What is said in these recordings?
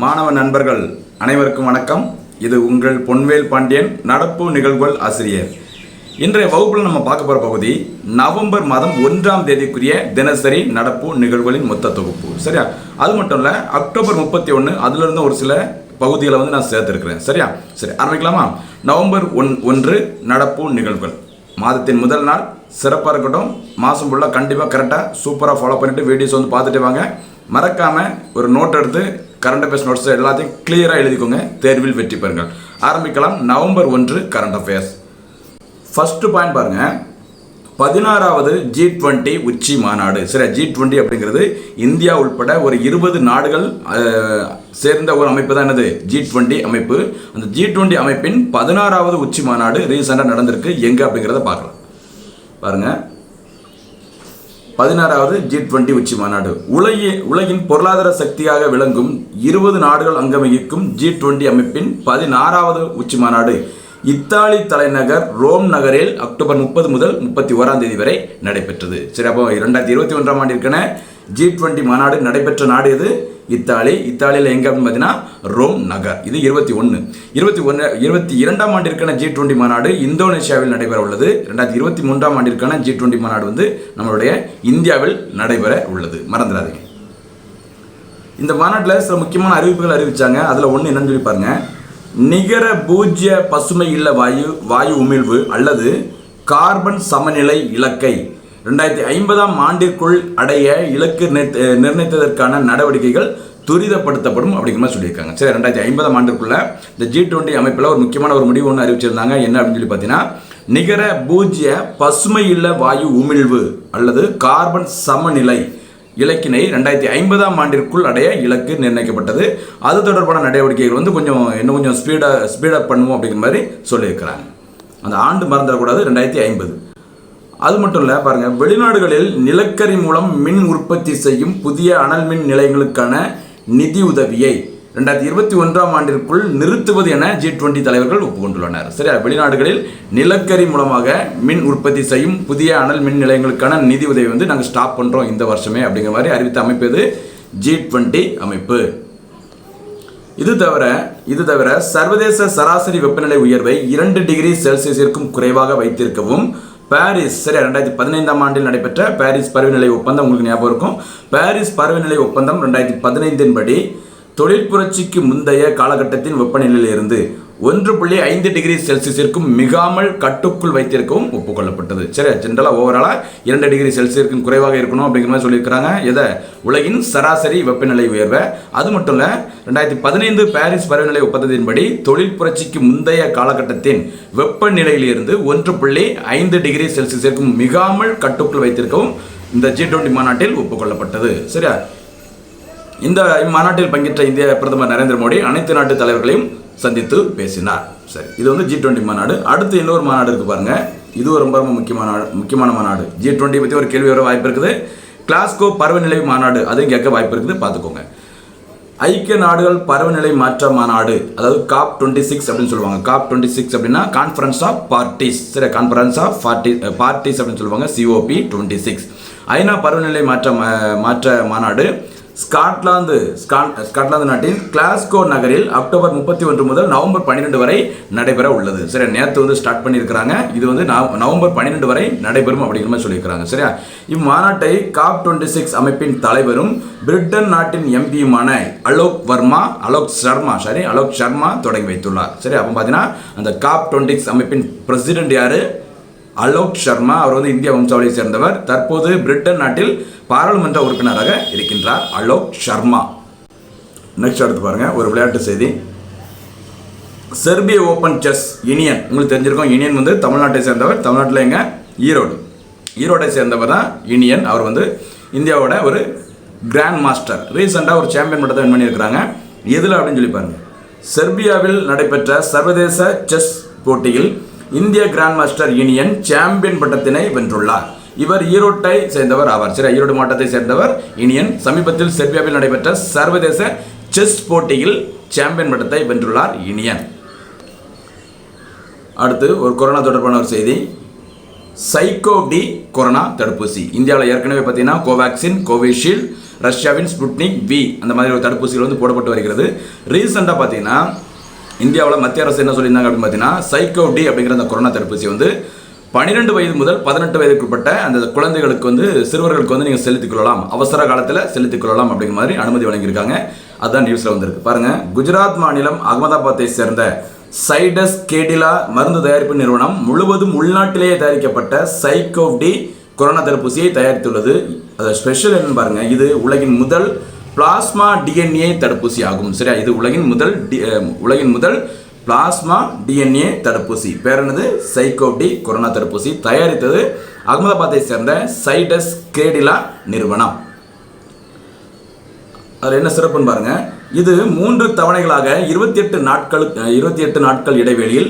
மாணவ நண்பர்கள் அனைவருக்கும் வணக்கம். இது உங்கள் பொன்வேல் பாண்டியன் நடப்பு நிகழ்வுகள் ஆசிரியர். இன்றைய வகுப்பில் நம்ம பார்க்க போகிற பகுதி நவம்பர் மாதம் ஒன்றாம் தேதிக்குரிய தினசரி நடப்பு நிகழ்வுகளின் மொத்த தொகுப்பு. சரியா? அது மட்டும் இல்லை அக்டோபர் முப்பத்தி ஒன்று அதுலேருந்து ஒரு சில பகுதிகளை வந்து நான் சேர்த்துருக்கிறேன். சரியா? சரி ஆரம்பிக்கலாமா? நவம்பர் ஒன் ஒன்று நடப்பு நிகழ்வுகள். மாதத்தின் முதல் நாள் சிறப்பாக இருக்கட்டும். மாதம் ஃபுல்லாக கண்டிப்பாக கரெக்டாக சூப்பராக ஃபாலோ பண்ணிவிட்டு வீடியோஸ் வந்து பார்த்துட்டு வாங்க. மறக்காமல் ஒரு நோட் எடுத்து கரண்ட் அஃபேர்ஸ் நோட்ஸ் எல்லாத்தையும் கிளியராக எழுதிக்கோங்க. தேர்வில் வெற்றி பெறுங்கள். ஆரம்பிக்கலாம். நவம்பர் ஒன்று கரண்ட் அஃபேர்ஸ் ஃபஸ்ட்டு பாயிண்ட் பாருங்கள் பதினாறாவது ஜி டுவெண்ட்டி உச்சி மாநாடு. சரி ஜி டுவெண்ட்டி அப்படிங்கிறது இந்தியா உள்பட ஒரு இருபது நாடுகள் சேர்ந்த ஒரு அமைப்பு தான் என்னது? ஜி டுவெண்ட்டி அமைப்பு. அந்த ஜி டுவெண்ட்டி அமைப்பின் பதினாறாவது உச்சி மாநாடு ரீசெண்டாக நடந்திருக்கு. எங்கே அப்படிங்கிறத பார்க்கலாம். பாருங்கள் பதினாறாவது ஜி டுவெண்ட்டி உச்சி மாநாடு. உலகின் உலகின் பொருளாதார சக்தியாக விளங்கும் இருபது நாடுகள் அங்கம் வகிக்கும் ஜி டுவெண்ட்டி அமைப்பின் பதினாறாவது உச்சி மாநாடு. இத்தாலி தலைநகர் ரோம் நகரில் அக்டோபர் முப்பது முதல் முப்பத்தி ஓராம் தேதி வரை நடைபெற்றது. சரி அப்போ இரண்டாயிரத்தி இருபத்தி ஒன்றாம் ஆண்டிற்கான ஜி டுவெண்ட்டி மாநாடு நடைபெற்ற நாடு எது? இத்தாலி. இத்தாலியில் எங்கே அப்படின்னு பார்த்தீங்கன்னா ரோம் நகர். இது இருபத்தி ஒன்று இருபத்தி ஒன்று இருபத்தி இரண்டாம் ஆண்டிற்கான ஜி டுவெண்ட்டி மாநாடு இந்தோனேஷியாவில் நடைபெற உள்ளது. ரெண்டாயிரத்தி இருபத்தி மூன்றாம் ஆண்டிற்கான ஜி டுவெண்ட்டி மாநாடு வந்து நம்மளுடைய இந்தியாவில் நடைபெற உள்ளது. மறந்துடாதீங்க. இந்த மாநாட்டில் சில முக்கியமான அறிவிப்புகள் அறிவித்தாங்க அதில் ஒன்று என்னன்னு சொல்லி பாருங்க. நிகர பூஜ்ய பசுமை இல்ல வாயு வாயு உமிழ்வு அல்லது கார்பன் சமநிலை இலக்கை ரெண்டாயிரத்தி ஐம்பதாம் ஆண்டிற்குள் அடைய இலக்கு நிர்ணயித்ததற்கான நடவடிக்கைகள் துரிதப்படுத்தப்படும் அப்படிங்கிற மாதிரி சொல்லியிருக்காங்க. சரி ரெண்டாயிரத்தி ஐம்பதாம் ஆண்டுக்குள்ள இந்த ஜி டுவெண்ட்டி அமைப்பில் ஒரு முக்கியமான ஒரு முடிவு ஒன்று அறிவிச்சிருந்தாங்க. என்ன அப்படின்னு சொல்லி பார்த்தீங்கன்னா நிகர பூஜ்ய பசுமை இல்ல வாயு உமிழ்வு அல்லது கார்பன் சமநிலை இலக்கினை ரெண்டாயிரத்தி ஐம்பதாம் ஆண்டிற்குள் அடைய இலக்கு நிர்ணயிக்கப்பட்டது. அது தொடர்பான நடவடிக்கைகள் வந்து கொஞ்சம் இன்னும் கொஞ்சம் ஸ்பீடாக ஸ்பீடப் பண்ணுவோம் அப்படிங்கிற மாதிரி சொல்லியிருக்கிறாங்க. அந்த ஆண்டு மறந்துடக்கூடாது ரெண்டாயிரத்தி ஐம்பது. அது மட்டும் இல்லை பாருங்கள் வெளிநாடுகளில் நிலக்கரி மூலம் மின் உற்பத்தி செய்யும் புதிய அனல் மின் நிலையங்களுக்கான நிதி உதவியை ரெண்டாயிரத்தி இருபத்தி ஒன்றாம் ஆண்டிற்குள் நிறுத்துவது என ஜி டுவெண்ட்டி தலைவர்கள் ஒப்புக்கொண்டுள்ளனர். சரியா வெளிநாடுகளில் நிலக்கரி மூலமாக மின் உற்பத்தி செய்யும் புதிய அனல் மின் நிலையங்களுக்கான நிதி உதவி வந்து நாங்கள் ஸ்டாப் பண்ணுறோம் இந்த வருஷமே அப்படிங்கிற மாதிரி அறிவித்த அமைப்பது ஜி டுவெண்ட்டி அமைப்பு. இது தவிர இது தவிர சர்வதேச சராசரி வெப்பநிலை உயர்வை இரண்டு டிகிரி செல்சியஸிற்கும் குறைவாக வைத்திருக்கவும் பாரிஸ் சரி ரெண்டாயிரத்தி பதினைந்தாம் ஆண்டில் நடைபெற்ற பாரிஸ் பருவநிலை ஒப்பந்தம் உங்களுக்கு ஞாபகம் இருக்கும். பாரிஸ் பருவநிலை ஒப்பந்தம் ரெண்டாயிரத்தி பதினைந்தின் படி தொழிற்புரட்சிக்கு முந்தைய காலகட்டத்தின் வெப்பநிலையிலிருந்து ஒன்று புள்ளி ஐந்து டிகிரி செல்சியஸிற்கும் மிகாமல் கட்டுக்குள் வைத்திருக்கவும் ஒப்புக்கொள்ளப்பட்டது. சரி ஜென்ரலாக ஓவராலாக இரண்டு டிகிரி செல்சியஸ்க்கும் குறைவாக இருக்கணும் அப்படிங்கிற மாதிரி சொல்லியிருக்கிறாங்க. எதை? உலகின் சராசரி வெப்பநிலை உயர்வை. அது மட்டும் இல்லை ரெண்டாயிரத்தி பதினைந்து பாரிஸ் பருவநிலை ஒப்பந்தத்தின்படி தொழில் புரட்சிக்கு முந்தைய காலகட்டத்தின் வெப்பநிலையிலிருந்து ஒன்று புள்ளி ஐந்து டிகிரி செல்சியஸிற்கும் மிகாமல் கட்டுக்குள் வைத்திருக்கவும் இந்த ஜி டுவெண்ட்டி மாநாட்டில் ஒப்புக்கொள்ளப்பட்டது. சரியா? இந்த இம்மாநாட்டில் பங்கேற்ற இந்திய பிரதமர் நரேந்திர மோடி அனைத்து நாட்டு தலைவர்களையும் சந்தித்து பேசினார். சரி இது வந்து ஜி டுவெண்ட்டி மாநாடு. அடுத்து இன்னொரு மாநாடு இருக்கு பாருங்க. இது ஒரு ரொம்ப ரொம்ப முக்கியமான நாடு- முக்கியமான மாநாடு. ஜி டுவெண்ட்டி பற்றி ஒரு கேள்வி வர வாய்ப்பு இருக்குது. கிளாஸ்கோ பருவநிலை மாநாடு அதையும் கேட்க வாய்ப்பு இருக்குது. பார்த்துக்கோங்க. ஐக்கிய நாடுகள் பருவநிலை மாற்ற மாநாடு அதாவது காப் டுவெண்ட்டி சிக்ஸ் அப்படின்னு சொல்லுவாங்க. காப் டுவெண்ட்டி சிக்ஸ் அப்படின்னா கான்ஃபரன்ஸ் ஆஃப் பார்ட்டிஸ் சரி கான்ஃபரன்ஸ் ஆஃப் பார்ட்டி பார்ட்டிஸ் அப்படின்னு சொல்லுவாங்க. சிஓபி டுவெண்ட்டி சிக்ஸ் ஐநா பருவநிலை மாற்ற மா- மாற்ற மாநாடு ஸ்காட்லாந்து ஸ்காட்லாந்து நாட்டின் கிளாஸ்கோ நகரில் அக்டோபர் முப்பத்தி ஒன்று முதல் நவம்பர் பன்னிரெண்டு வரை நடைபெற உள்ளது. சரியா? நேற்று வந்து ஸ்டார்ட் பண்ணியிருக்கிறாங்க. இது வந்து நவம்பர் பன்னிரெண்டு வரை நடைபெறும் அப்படிங்கிற மாதிரி சொல்லியிருக்கிறாங்க. சரியா? இம்மாநாட்டை காப் டுவெண்ட்டி சிக்ஸ் அமைப்பின் தலைவரும் பிரிட்டன் நாட்டின் எம்பியுமான அலோக் வர்மா அலோக் சர்மா சாரி அலோக் சர்மா தொடங்கி வைத்துள்ளார். சரி அப்போ பார்த்தீங்கன்னா அந்த காப் டுவெண்ட்டி சிக்ஸ் அமைப்பின் பிரசிடென்ட் யார்? அலோக் சர்மா. அவர் வந்து இந்திய வம்சாவளியை சேர்ந்தவர். தற்போது பிரிட்டன் நாட்டில் பாராளுமன்ற உறுப்பினராக இருக்கின்றார் அலோக் சர்மா. நெக்ஸ்ட் அடுத்து பாருங்கள் ஒரு விளையாட்டு செய்தி. செர்பிய ஓப்பன் செஸ் இனியன் உங்களுக்கு தெரிஞ்சிருக்கும் இனியன் வந்து தமிழ்நாட்டை சேர்ந்தவர் தமிழ்நாட்டில் எங்க? ஈரோடு. ஈரோடை சேர்ந்தவர் தான் இனியன் அவர் வந்து இந்தியாவோட ஒரு கிராண்ட் மாஸ்டர். ரீசெண்டாக ஒரு சாம்பியன் பட்டத்தை வின் பண்ணியிருக்கிறாங்க. எதில் அப்படின்னு சொல்லி பாருங்கள் செர்பியாவில் நடைபெற்ற சர்வதேச செஸ் போட்டியில் இந்திய கிராண்ட் மாஸ்டர் யூனியன் சாம்பியன் பட்டத்தினை வென்றுள்ளார். இவர் ஈரோட்டை சேர்ந்தவர் ஆவார். சரி ஈரோடு மாவட்டத்தை சேர்ந்தவர் இனியன். சமீபத்தில் செர்பியாவில் நடைபெற்ற சர்வதேச செஸ் போட்டியில் சாம்பியன் பட்டத்தை வென்றுள்ளார் இனியன். அடுத்து ஒரு கொரோனா தொடர்பான ஒரு செய்தி. சைக்கோ டி கொரோனா தடுப்பூசி. இந்தியாவில் ஏற்கனவே பார்த்தீங்கன்னா கோவேக்சின் கோவிஷீல்டு ரஷ்யாவின் ஸ்புட்னிக் வி அந்த மாதிரி ஒரு தடுப்பூசிகள் வந்து போடப்பட்டு வருகிறது. ரீசெண்டாக பார்த்தீங்கன்னா இந்தியாவில் மத்திய அரசு என்ன சொல்லியிருந்தாங்க அப்படின்னு பார்த்தீங்கன்னா சைக்கோ டி அப்படிங்கிற அந்த கொரோனா தடுப்பூசி வந்து பன்னிரெண்டு வயது முதல் பதினெட்டு வயதுக்குட்பட்ட அந்த குழந்தைகளுக்கு வந்து சிறுவர்களுக்கு வந்து நீங்கள் செலுத்திக் கொள்ளலாம். அவசர காலத்தில் செலுத்திக் கொள்ளலாம் அப்படிங்கிற மாதிரி அனுமதி வழங்கியிருக்காங்க. அதுதான் நியூஸில் வந்திருக்கு. பாருங்க. குஜராத் மாநிலம் அகமதாபாத்தை சேர்ந்த சைடஸ் கேடிலா மருந்து தயாரிப்பு நிறுவனம் முழுவதும் உள்நாட்டிலேயே தயாரிக்கப்பட்ட சைகோவ்டி கொரோனா தடுப்பூசியை தயாரித்துள்ளது. அது ஸ்பெஷல் என்னன்னு பாருங்க. இது உலகின் முதல் பிளாஸ்மா டிஎன்ஏ தடுப்பூசி ஆகும். சரியா? இது உலகின் முதல் டி- உலகின் முதல் பிளாஸ்மா டிஎன்ஏ தடுப்பூசி. பேர் என்னது? சைக்கோடி கொரோனா தடுப்பூசி. தயாரித்தது அகமதாபாத்தை சேர்ந்த சைடஸ் கேடிலா நிறுவனம். அதில் என்ன சிறப்புன்னு பாருங்கள் இது மூன்று தவணைகளாக இருபத்தி எட்டு நாட்கள் இருபத்தி எட்டு நாட்கள் இடைவெளியில்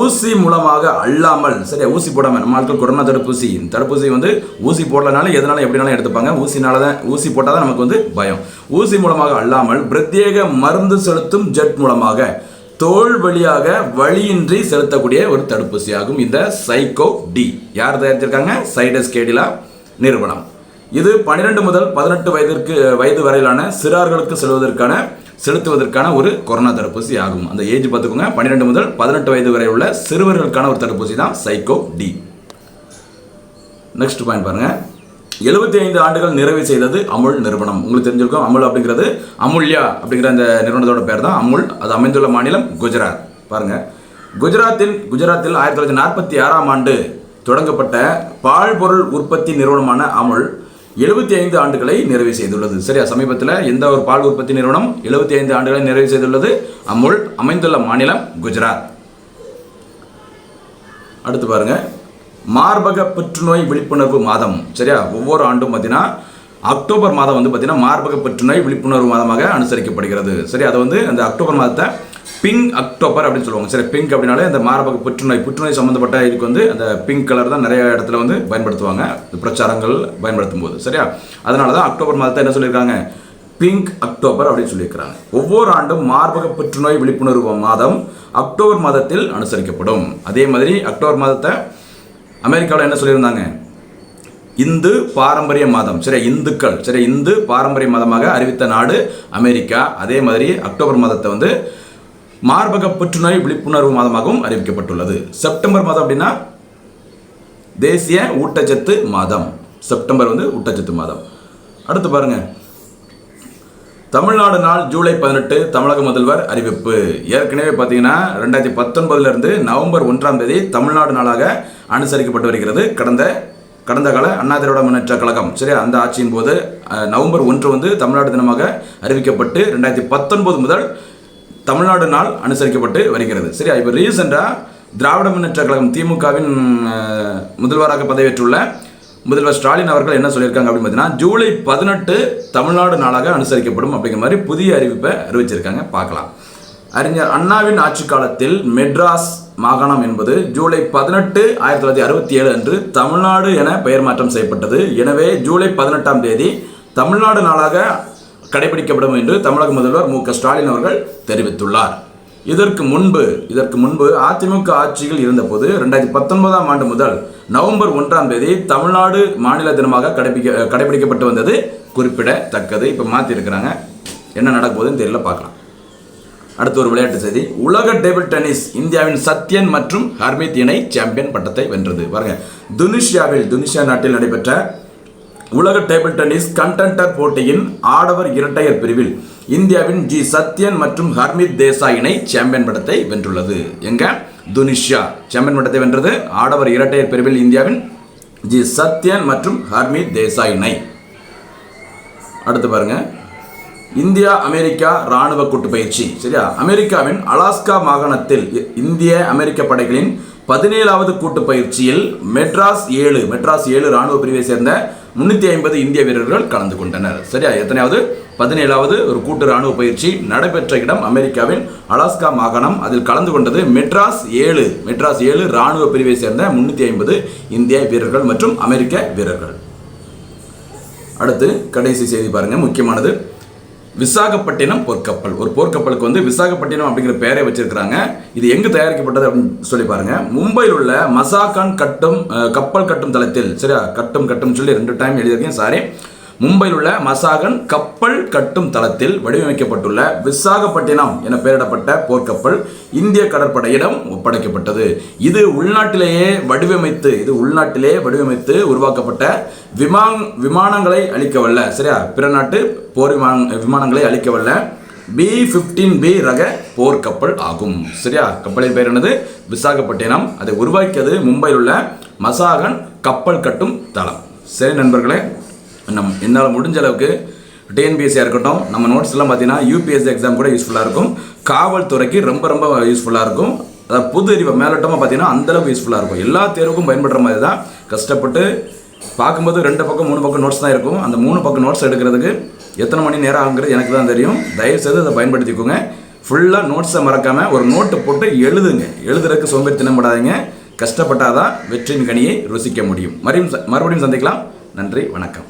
ஊசி மூலமாக அல்லாமல் சரியா? ஊசி போடாமல் நம்ம ஆட்கள் கொரோனா தடுப்பூசி. தடுப்பூசி வந்து ஊசி போடலனாலும் எதனாலும் எப்படினாலும் எடுத்துப்பாங்க. ஊசினால தான் ஊசி போட்டால் தான் நமக்கு வந்து பயம். ஊசி மூலமாக அல்லாமல் பிரத்யேக மருந்து செலுத்தும் ஜெட் மூலமாக தோல் வழியாக வழியின்றி செலுத்தக்கூடிய ஒரு தடுப்பூசி ஆகும் இந்த சைக்கோ டி யார் தயாரிச்சிருக்காங்க? சைடஸ் கேடிலா நிறுவனம். இது 12 முதல் பதினெட்டு வயதிற்கு வயது வரையிலான சிறார்களுக்கு செல்வதற்கான செலுத்துவதற்கான ஒரு கொரோனா தடுப்பூசி ஆகும் அந்த ஏஜ் பார்த்துக்கோங்க. 12 முதல் பதினெட்டு வயது வரை உள்ள சிறுவர்களுக்கான ஒரு தடுப்பூசி தான் சைக்கோ டி நெக்ஸ்ட் பாயிண்ட் பாருங்கள் 75 ஐந்து ஆண்டுகள் நிறைவு செய்தது அமுல் நிறுவனம். உங்களுக்கு தெரிஞ்சிருக்கும் அமுல் அப்படிங்கிறது அமுல்யா அப்படிங்கிற அந்த நிறுவனத்தோட பேர் தான். அமுல் அது அமைந்துள்ள மாநிலம் குஜராத். பாருங்க. குஜராத்தில் குஜராத்தில் ஆயிரத்தி தொள்ளாயிரத்தி நாற்பத்தி ஆறாம் ஆண்டு தொடங்கப்பட்ட பால் பொருள் உற்பத்தி நிறுவனமான அமுல் 75 ஐந்து ஆண்டுகளை நிறைவு செய்துள்ளது. சரியா? சமீபத்தில் எந்த ஒரு பால் உற்பத்தி நிறுவனம் 75 ஐந்து ஆண்டுகளை நிறைவு செய்துள்ளது? அமுல் அமைந்துள்ள மாநிலம் குஜராத். அடுத்து பாருங்கள் மார்பக புற்றுநோய் விழிப்புணர்வு மாதம் சரியா? ஒவ்வொரு ஆண்டும் பார்த்தீங்கன்னா அக்டோபர் மாதம் வந்து பார்த்தீங்கன்னா மார்பக புற்றுநோய் விழிப்புணர்வு மாதமாக அனுசரிக்கப்படுகிறது. சரி அதை வந்து அந்த அக்டோபர் மாதத்தை பிங்க் அக்டோபர் அப்படின்னு சொல்லுவாங்க. சரி பிங்க் அப்படின்னாலே அந்த மார்பக புற்றுநோய் புற்றுநோய் சம்மந்தப்பட்ட இதுக்கு வந்து அந்த பிங்க் கலர் தான் நிறைய இடத்துல வந்து பயன்படுத்துவாங்க. இந்த பிரச்சாரங்கள் பயன்படுத்தும் போது சரியா? அதனால தான் அக்டோபர் மாதத்தை என்ன சொல்லியிருக்காங்க? பிங்க் அக்டோபர் அப்படின்னு சொல்லியிருக்கிறாங்க. ஒவ்வொரு ஆண்டும் மார்பக புற்றுநோய் விழிப்புணர்வு மாதம் அக்டோபர் மாதத்தில் அனுசரிக்கப்படும். அதே மாதிரி அக்டோபர் மாதத்தை அமெரிக்காவில் என்ன சொல்லியிருந்தாங்க? இந்து பாரம்பரிய மாதம். சரி இந்துக்கள் சரி இந்து பாரம்பரிய மாதமாக அறிவித்த நாடு அமெரிக்கா. அதே மாதிரி அக்டோபர் மாதத்தை வந்து மார்பக புற்றுநோய் விழிப்புணர்வு மாதமாகவும் அறிவிக்கப்பட்டுள்ளது. செப்டம்பர் மாதம் அப்படின்னா தேசிய ஊட்டச்சத்து மாதம். செப்டம்பர் வந்து ஊட்டச்சத்து மாதம். அடுத்து பாருங்கள் தமிழ்நாடு நாள் ஜூலை பதினெட்டு தமிழக முதல்வர் அறிவிப்பு. ஏற்கனவே பார்த்தீங்கன்னா ரெண்டாயிரத்தி பத்தொன்பதுலேருந்து நவம்பர் ஒன்றாம் தேதி தமிழ்நாடு நாளாக அனுசரிக்கப்பட்டு வருகிறது. கடந்த கடந்த கால அண்ணா திராவிட முன்னேற்ற கழகம் சரியா? அந்த ஆட்சியின் போது நவம்பர் ஒன்று வந்து தமிழ்நாடு தினமாக அறிவிக்கப்பட்டு ரெண்டாயிரத்தி பத்தொன்பது முதல் தமிழ்நாடு நாள் அனுசரிக்கப்பட்டு வருகிறது. சரியா? இப்போ ரீசெண்டாக திராவிட முன்னேற்ற கழகம் திமுகவின் முதல்வராக பதவியேற்றுள்ள முதல்வர் ஸ்டாலின் அவர்கள் என்ன சொல்லியிருக்காங்க அப்படின்னு பார்த்தீங்கன்னா ஜூலை பதினெட்டு தமிழ்நாடு நாளாக அனுசரிக்கப்படும் அப்படிங்கிற மாதிரி புதிய அறிவிப்பை அறிவிச்சிருக்காங்க. பார்க்கலாம். அறிஞர் அண்ணாவின் ஆட்சி காலத்தில் மெட்ராஸ் மாகாணம் என்பது ஜூலை பதினெட்டு ஆயிரத்தி தொள்ளாயிரத்தி அறுபத்தி ஏழு அன்று தமிழ்நாடு என பெயர் மாற்றம் செய்யப்பட்டது. எனவே ஜூலை பதினெட்டாம் தேதி தமிழ்நாடு நாளாக கடைபிடிக்கப்படும் என்று தமிழக முதல்வர் மு க ஸ்டாலின் அவர்கள் தெரிவித்துள்ளார். இதற்கு முன்பு இதற்கு முன்பு அதிமுக ஆட்சியில் இருந்தபோது ரெண்டாயிரத்தி பத்தொன்பதாம் ஆண்டு முதல் நவம்பர் ஒன்றாம் தேதி தமிழ்நாடு மாநில தினமாக கடைபிடிக்க கடைபிடிக்கப்பட்டு வந்தது குறிப்பிடத்தக்கது. இப்போ மாற்றிருக்கிறாங்க என்ன நடக்குதுன்னு தெரியல பார்க்கலாம். அடுத்து ஒரு விளையாட்டு செய்தி. உலக டேபிள் டென்னிஸ் இந்தியாவின் சத்யன் மற்றும் ஹர்மித் இணை சாம்பியன் பட்டத்தை வென்றது. பாருங்க. துனிஷியாவில் துனிஷியா நாட்டில் நடைபெற்ற உலக டேபிள் டென்னிஸ் கண்டென்டர் போட்டியின் ஆடவர் இரட்டையர் பிரிவில் இந்தியாவின் ஜி சத்யன் மற்றும் ஹர்மித் தேசா இணை சாம்பியன் படத்தை வென்றுள்ளது. எங்க? துனிஷா சாம்பியன் பட்டத்தை வென்றது ஆடவர் இரட்டையர் பிரிவில் இந்தியாவின் ஜி சத்யன் மற்றும் ஹர்மித் தேசாய் இணை. அடுத்து பாருங்க. இந்தியா அமெரிக்கா ராணுவ கூட்டு பயிற்சி சரியா? அமெரிக்காவின் அலாஸ்கா மாகாணத்தில் இ- இந்திய அமெரிக்க படைகளின் பதினேழாவது கூட்டு பயிற்சியில் மெட்ராஸ் ஏழு மெட்ராஸ் ஏழு ராணுவ பிரிவை சேர்ந்த முன்னூற்றி ஐம்பது இந்திய வீரர்கள் கலந்து கொண்டனர். சரியா? எத்தனையாவது? பதினேழாவது ஒரு கூட்டு ராணுவ பயிற்சி நடைபெற்ற இடம் அமெரிக்காவின் அலாஸ்கா மாகாணம். அதில் கலந்து கொண்டது மெட்ராஸ் ஏழு. மெட்ராஸ் ஏழு ராணுவ பிரிவை சேர்ந்த முன்னூற்றி ஐம்பது இந்திய வீரர்கள் மற்றும் அமெரிக்க வீரர்கள். அடுத்து கடைசி செய்தி பாருங்கள் முக்கியமானது விசாகப்பட்டினம் போர்க்கப்பல். ஒரு போர்க்கப்பலுக்கு வந்து விசாகப்பட்டினம் அப்படிங்கிற பெயரை வச்சிருக்கிறாங்க. இது எங்கு தயாரிக்கப்பட்டது அப்படின்னு சொல்லி பாருங்க. மும்பையில் உள்ள மசாகான் கட்டும் கப்பல் கட்டும் தளத்தில். சரியா? கட்டும் கட்டும் சொல்லி ரெண்டு டைம் எழுதியிருக்கேன் சாரி மும்பையில் உள்ள மசாகன் கப்பல் கட்டும் தளத்தில் வடிவமைக்கப்பட்டுள்ள விசாகப்பட்டினம் என பெயரிடப்பட்ட போர்க்கப்பல் இந்திய கடற்படையிடம் ஒப்படைக்கப்பட்டது. இது உள்நாட்டிலேயே வடிவமைத்து இது உள்நாட்டிலே வடிவமைத்து உருவாக்கப்பட்ட விமான் விமானங்களை அளிக்கவல்ல சரியா? பிற நாட்டு போர் விமான விமானங்களை அளிக்கவல்ல. பி ஃபிஃப்டீன் பி ரக போர்க்கப்பல் ஆகும் சரியா? கப்பலின் பெயர் என்னது? விசாகப்பட்டினம். அதை உருவாக்கியது மும்பையில் உள்ள மசாகன் கப்பல் கட்டும் தளம். சரி நண்பர்களே நம் என்னால் முடிஞ்ச அளவுக்கு டிஎன்பிஎஸ்சியாக இருக்கட்டும் நம்ம நோட்ஸ்லாம் பார்த்தீங்கன்னா யூபிஎஸ்சி எக்ஸாம் கூட யூஸ்ஃபுல்லாக இருக்கும். காவல்துறைக்கு ரொம்ப ரொம்ப யூஸ்ஃபுல்லாக இருக்கும். அதாவது புது அறிவை மேலோட்டமாக பார்த்தீங்கன்னா அந்தளவுக்கு யூஸ்ஃபுல்லாக இருக்கும். எல்லா தேர்வுக்கும் பயன்படுற மாதிரி தான் கஷ்டப்பட்டு பார்க்கும்போது ரெண்டு பக்கம் மூணு பக்கம் நோட்ஸ் தான் இருக்கும். அந்த மூணு பக்கம் நோட்ஸ் எடுக்கிறதுக்கு எத்தனை மணி நேரம் ஆகுங்கிறது எனக்கு தான் தெரியும். தயவுசெய்து அதை பயன்படுத்திக்கோங்க. ஃபுல்லாக நோட்ஸை மறக்காமல் ஒரு நோட்டு போட்டு எழுதுங்க. எழுதுறதுக்கு சோம்பேறி தினப்படாதீங்க கஷ்டப்பட்டாதான் வெற்றியின் கனியை ருசிக்க முடியும். மறுபடியும் மறுபடியும் சந்திக்கலாம். நன்றி வணக்கம்.